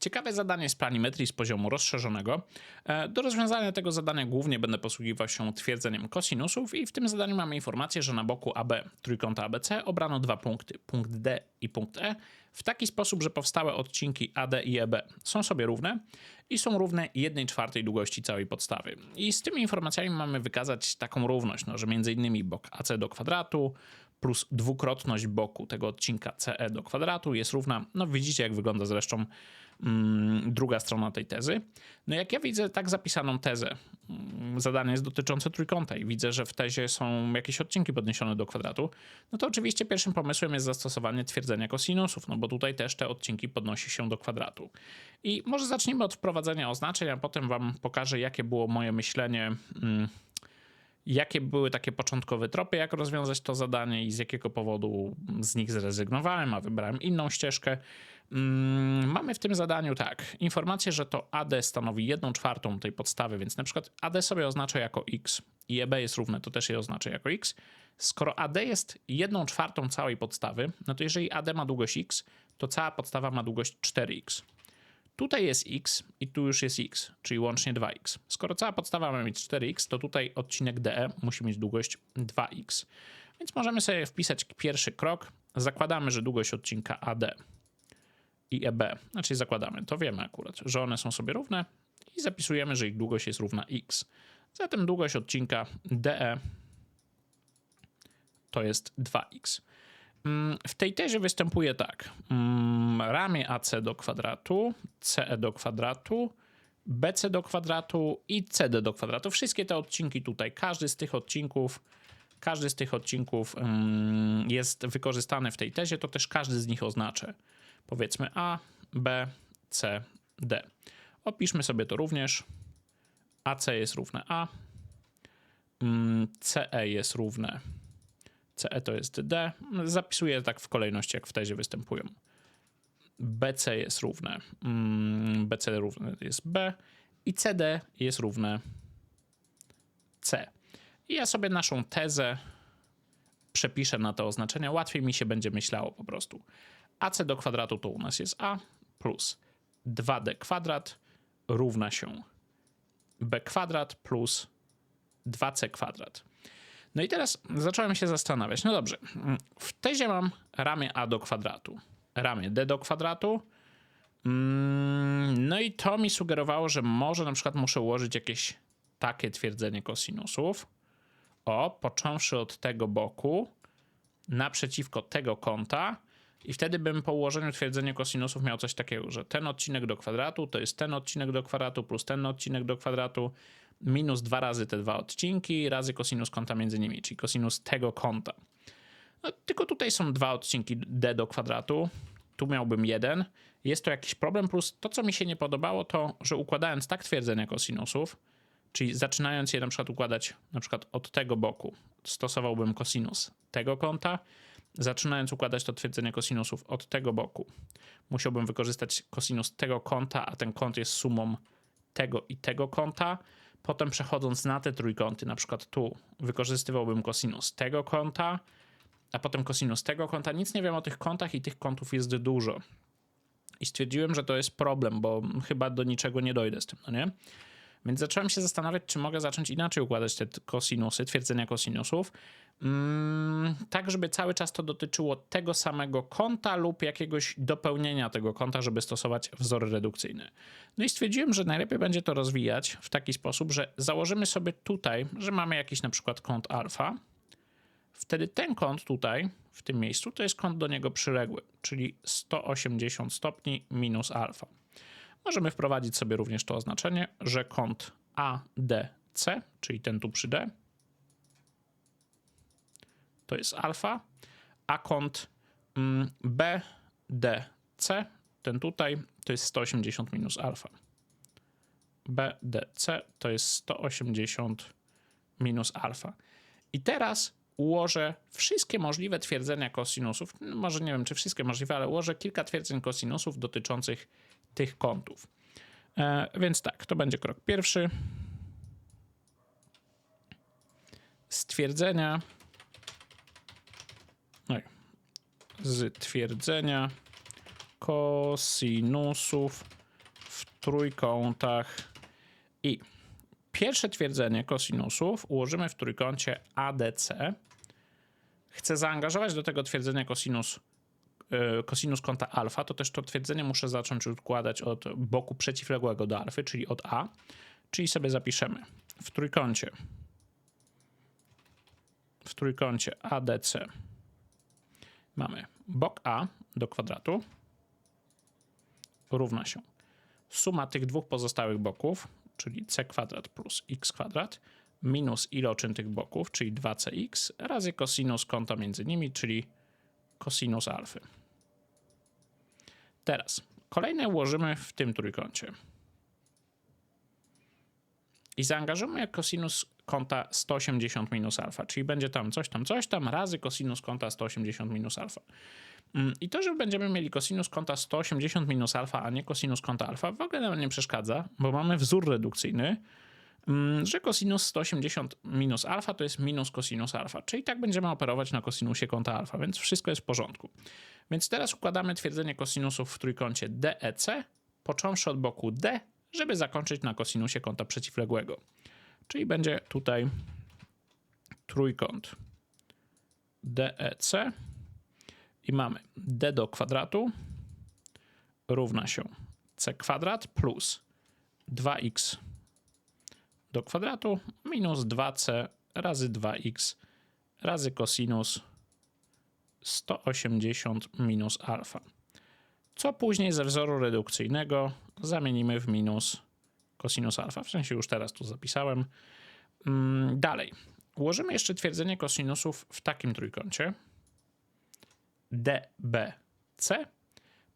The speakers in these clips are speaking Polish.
Ciekawe zadanie z planimetrii z poziomu rozszerzonego. E, Do rozwiązania tego zadania głównie będę posługiwał się twierdzeniem kosinusów i w tym zadaniu mamy informację, że na boku AB trójkąta ABC obrano dwa punkty, punkt D i punkt E, w taki sposób, że powstałe odcinki AD i EB są sobie równe i są równe 1 czwartej długości całej podstawy. I z tymi informacjami mamy wykazać taką równość, no, że między innymi bok AC do kwadratu plus dwukrotność boku tego odcinka CE do kwadratu jest równa, no widzicie jak wygląda zresztą mm, druga strona tej tezy. No jak ja widzę tak zapisaną tezę, mm, zadanie jest dotyczące trójkąta i widzę, że w tezie są jakieś odcinki podniesione do kwadratu, no to oczywiście pierwszym pomysłem jest zastosowanie twierdzenia kosinusów, no bo tutaj też te odcinki podnosi się do kwadratu. I może zacznijmy od wprowadzenia oznaczeń, a potem wam pokażę, jakie było moje myślenie. Mm, jakie były takie początkowe tropy, jak rozwiązać to zadanie i z jakiego powodu z nich zrezygnowałem, a wybrałem inną ścieżkę. Mm, Mamy w tym zadaniu tak, informację, że to AD stanowi 1 czwartą tej podstawy, więc na przykład AD sobie oznacza jako x i EB jest równe, to też je oznacza jako x. Skoro AD jest 1 czwartą całej podstawy, no to jeżeli AD ma długość x, to cała podstawa ma długość 4x. Tutaj jest x i tu już jest x, czyli łącznie 2x. Skoro cała podstawa ma mieć 4x, to tutaj odcinek DE musi mieć długość 2x. Więc możemy sobie wpisać pierwszy krok. Zakładamy, że długość odcinka AD i EB, znaczy zakładamy, to wiemy akurat, że one są sobie równe i zapisujemy, że ich długość jest równa x. Zatem długość odcinka DE to jest 2x. Mm, W tej tezie występuje tak. mm, Ramię AC do kwadratu, CE do kwadratu, BC do kwadratu i CD do kwadratu. Wszystkie te odcinki tutaj, każdy z tych odcinków, każdy z tych odcinków mm, jest wykorzystany w tej tezie, to też każdy z nich oznaczę. Powiedzmy A, B, C, D. Opiszmy sobie to również. AC jest równe A, CE jest równe CE to jest D. Zapisuję tak w kolejności, jak w tezie występują. BC jest równe. mm, BC równe jest B i CD jest równe C. I ja sobie naszą tezę przepiszę na te oznaczenia. Łatwiej mi się będzie myślało po prostu. AC do kwadratu to u nas jest A plus 2D kwadrat równa się B kwadrat plus 2C kwadrat. No i teraz zacząłem się zastanawiać. No dobrze, w tezie mam ramię a do kwadratu, ramię d do kwadratu. Mm, No i to mi sugerowało, że może na przykład muszę ułożyć jakieś takie twierdzenie kosinusów. O, począwszy od tego boku naprzeciwko tego kąta. I wtedy bym po ułożeniu twierdzenia kosinusów miał coś takiego, że ten odcinek do kwadratu to jest ten odcinek do kwadratu plus ten odcinek do kwadratu minus dwa razy te dwa odcinki razy kosinus kąta między nimi, czyli kosinus tego kąta. No, tylko tutaj są dwa odcinki d do kwadratu, tu miałbym jeden. Jest to jakiś problem, plus to, co mi się nie podobało, to, że układając tak twierdzenia kosinusów, czyli zaczynając je na przykład układać na przykład od tego boku, stosowałbym kosinus tego kąta, zaczynając układać to twierdzenie kosinusów od tego boku, musiałbym wykorzystać kosinus tego kąta, a ten kąt jest sumą tego i tego kąta. Potem przechodząc na te trójkąty, na przykład tu, wykorzystywałbym kosinus tego kąta, a potem kosinus tego kąta. Nic nie wiem o tych kątach i tych kątów jest dużo. I stwierdziłem, że to jest problem, bo chyba do niczego nie dojdę z tym, no nie? Więc zacząłem się zastanawiać, czy mogę zacząć inaczej układać te kosinusy, twierdzenia kosinusów, mm, tak żeby cały czas to dotyczyło tego samego kąta lub jakiegoś dopełnienia tego kąta, żeby stosować wzór redukcyjny. No i stwierdziłem, że najlepiej będzie to rozwijać w taki sposób, że założymy sobie tutaj, że mamy jakiś na przykład kąt alfa, wtedy ten kąt tutaj, w tym miejscu, to jest kąt do niego przyległy, czyli 180 stopni minus alfa. Możemy wprowadzić sobie również to oznaczenie, że kąt ADC, czyli ten tu przy D, to jest alfa, a kąt mm, BDC, ten tutaj, to jest 180 minus alfa. BDC to jest 180 minus alfa. I teraz ułożę wszystkie możliwe twierdzenia kosinusów, może nie wiem czy wszystkie możliwe, ale ułożę kilka twierdzeń kosinusów dotyczących tych kątów. E, więc tak, to będzie krok pierwszy. Stwierdzenia. Oj. Z twierdzenia kosinusów trójkątach i pierwsze twierdzenie kosinusów ułożymy w trójkącie ADC. Chcę zaangażować do tego twierdzenia kosinus, kosinus kąta alfa, to też to twierdzenie muszę zacząć układać od boku przeciwległego do alfy, czyli od A. Czyli sobie zapiszemy w trójkącie w trójkącie ADC mamy bok A do kwadratu równa się suma tych dwóch pozostałych boków, czyli c kwadrat plus x kwadrat, minus iloczyn tych boków, czyli 2cx, razy kosinus kąta między nimi, czyli kosinus alfy. Teraz kolejne ułożymy w tym trójkącie. I zaangażujemy kosinus kąta 180 minus alfa, czyli będzie tam coś tam, coś tam razy kosinus kąta 180 minus alfa. Mm, I to, że będziemy mieli kosinus kąta 180 minus alfa, a nie kosinus kąta alfa, w ogóle nam nie przeszkadza, bo mamy wzór redukcyjny, że kosinus 180 minus alfa to jest minus kosinus alfa, czyli tak będziemy operować na kosinusie kąta alfa, więc wszystko jest w porządku. Więc teraz układamy twierdzenie kosinusów w trójkącie DEC, począwszy od boku D, żeby zakończyć na kosinusie kąta przeciwległego. Czyli będzie tutaj trójkąt DEC i mamy d do kwadratu równa się c kwadrat plus 2x do kwadratu minus 2c razy 2x razy kosinus 180 minus alfa. Co później ze wzoru redukcyjnego zamienimy w minus kosinus alfa. W sensie już teraz tu zapisałem. Mm, dalej. Ułożymy jeszcze twierdzenie kosinusów w takim trójkącie. DBC,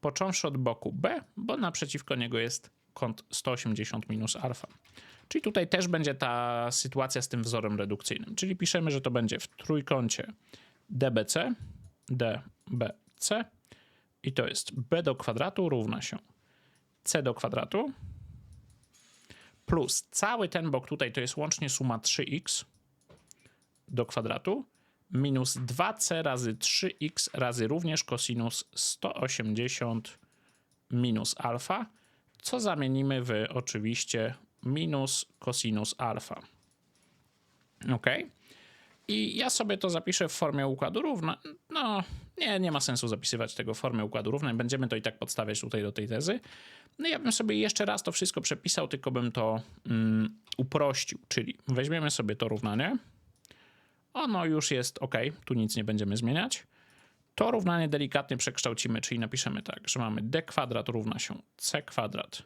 począwszy od boku B, bo naprzeciwko niego jest kąt 180 minus alfa. Czyli tutaj też będzie ta sytuacja z tym wzorem redukcyjnym. Czyli piszemy, że to będzie w trójkącie DBC, DBC i to jest B do kwadratu równa się C do kwadratu plus cały ten bok tutaj to jest łącznie suma 3x do kwadratu minus 2c razy 3x razy również kosinus 180 minus alfa, co zamienimy w oczywiście minus kosinus alfa. Ok? I ja sobie to zapiszę w formie układu równa. No, nie, nie ma sensu zapisywać tego w formie układu równań. Będziemy to i tak podstawiać tutaj do tej tezy. No ja bym sobie jeszcze raz to wszystko przepisał, tylko bym to mm, uprościł. Czyli weźmiemy sobie to równanie. Ono już jest ok, tu nic nie będziemy zmieniać. To równanie delikatnie przekształcimy, czyli napiszemy tak, że mamy d kwadrat równa się c kwadrat.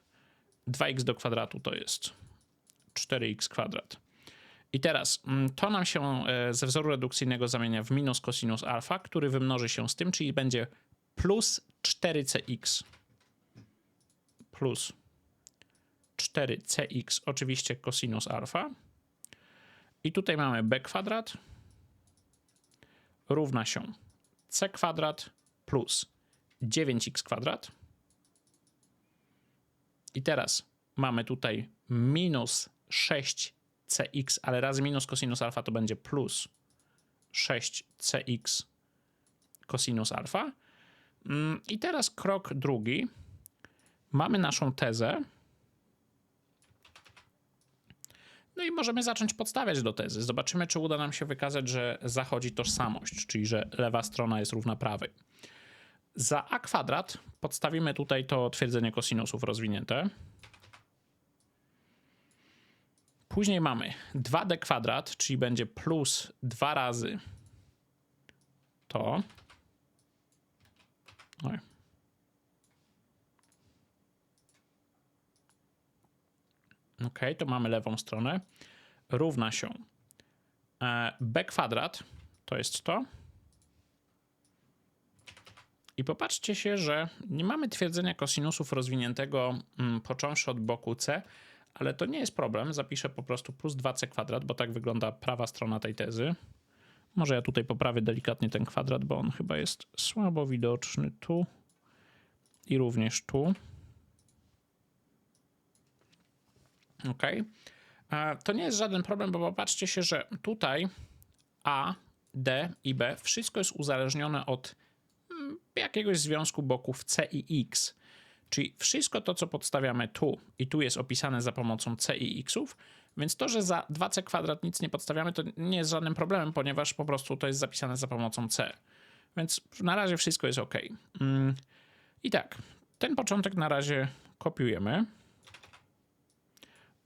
2x do kwadratu to jest 4x kwadrat. I teraz mm, to nam się e, ze wzoru redukcyjnego zamienia w minus cosinus alfa, który wymnoży się z tym, czyli będzie plus 4cx plus 4cx, oczywiście cosinus alfa. I tutaj mamy b kwadrat równa się c kwadrat plus 9x kwadrat. I teraz mamy tutaj minus 6cx, ale razy minus cosinus alfa to będzie plus 6cx cosinus alfa. Mm, I teraz krok drugi. Mamy naszą tezę, No i możemy zacząć podstawiać do tezy. Zobaczymy, czy uda nam się wykazać, że zachodzi tożsamość, czyli że lewa strona jest równa prawej. Za a kwadrat podstawimy tutaj to twierdzenie kosinusów rozwinięte. Później mamy 2d kwadrat, czyli będzie plus 2 razy to. Oj. Ok, to mamy lewą stronę. Równa się e, b kwadrat, to jest to. I popatrzcie się, że nie mamy twierdzenia kosinusów rozwiniętego mm, począwszy od boku c, ale to nie jest problem. Zapiszę po prostu plus 2c kwadrat, bo tak wygląda prawa strona tej tezy. Może ja tutaj poprawię delikatnie ten kwadrat, bo on chyba jest słabo widoczny tu i również tu. Ok. To nie jest żaden problem, bo popatrzcie się, że tutaj A, D i B wszystko jest uzależnione od mm, jakiegoś związku boków C i X. Czyli wszystko to, co podstawiamy tu i tu jest opisane za pomocą c i xów, więc to, że za 2c kwadrat nic nie podstawiamy, to nie jest żadnym problemem, ponieważ po prostu to jest zapisane za pomocą c. Więc na razie wszystko jest ok. Mm. I tak, ten początek na razie kopiujemy.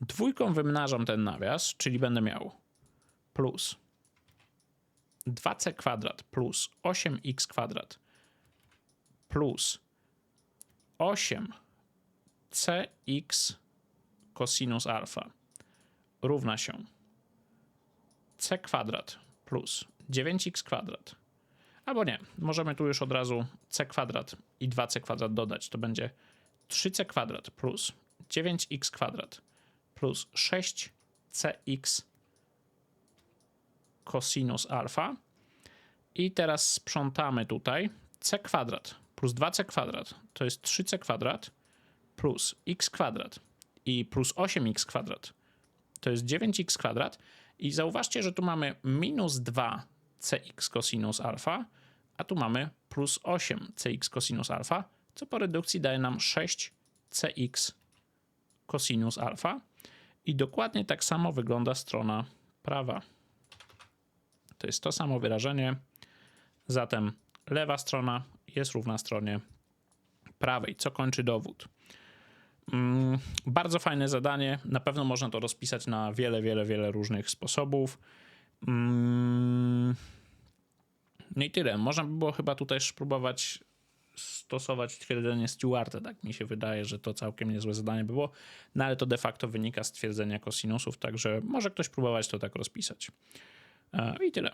Dwójką wymnażam ten nawias, czyli będę miał plus 2c kwadrat plus 8x kwadrat plus 8cx cosinus alfa równa się c kwadrat plus 9x kwadrat. Albo nie, możemy tu już od razu c kwadrat i 2c kwadrat dodać. To będzie 3c kwadrat plus 9x kwadrat plus 6cx cosinus alfa. I teraz sprzątamy tutaj c kwadrat plus 2c kwadrat to jest 3c kwadrat plus x kwadrat i plus 8x kwadrat to jest 9x kwadrat. I zauważcie, że tu mamy minus 2cx cosinus alfa, a tu mamy plus 8cx cosinus alfa, co po redukcji daje nam 6cx cosinus alfa. I dokładnie tak samo wygląda strona prawa. To jest to samo wyrażenie. Zatem lewa strona jest równa stronie prawej, co kończy dowód. Mm, bardzo fajne zadanie. Na pewno można to rozpisać na wiele, wiele, wiele różnych sposobów. Mm, no i tyle. Można by było chyba tutaj spróbować stosować twierdzenie Stewarta. Tak mi się wydaje, że to całkiem niezłe zadanie było, no ale to de facto wynika z twierdzenia kosinusów, także może ktoś próbować to tak rozpisać. E, I tyle.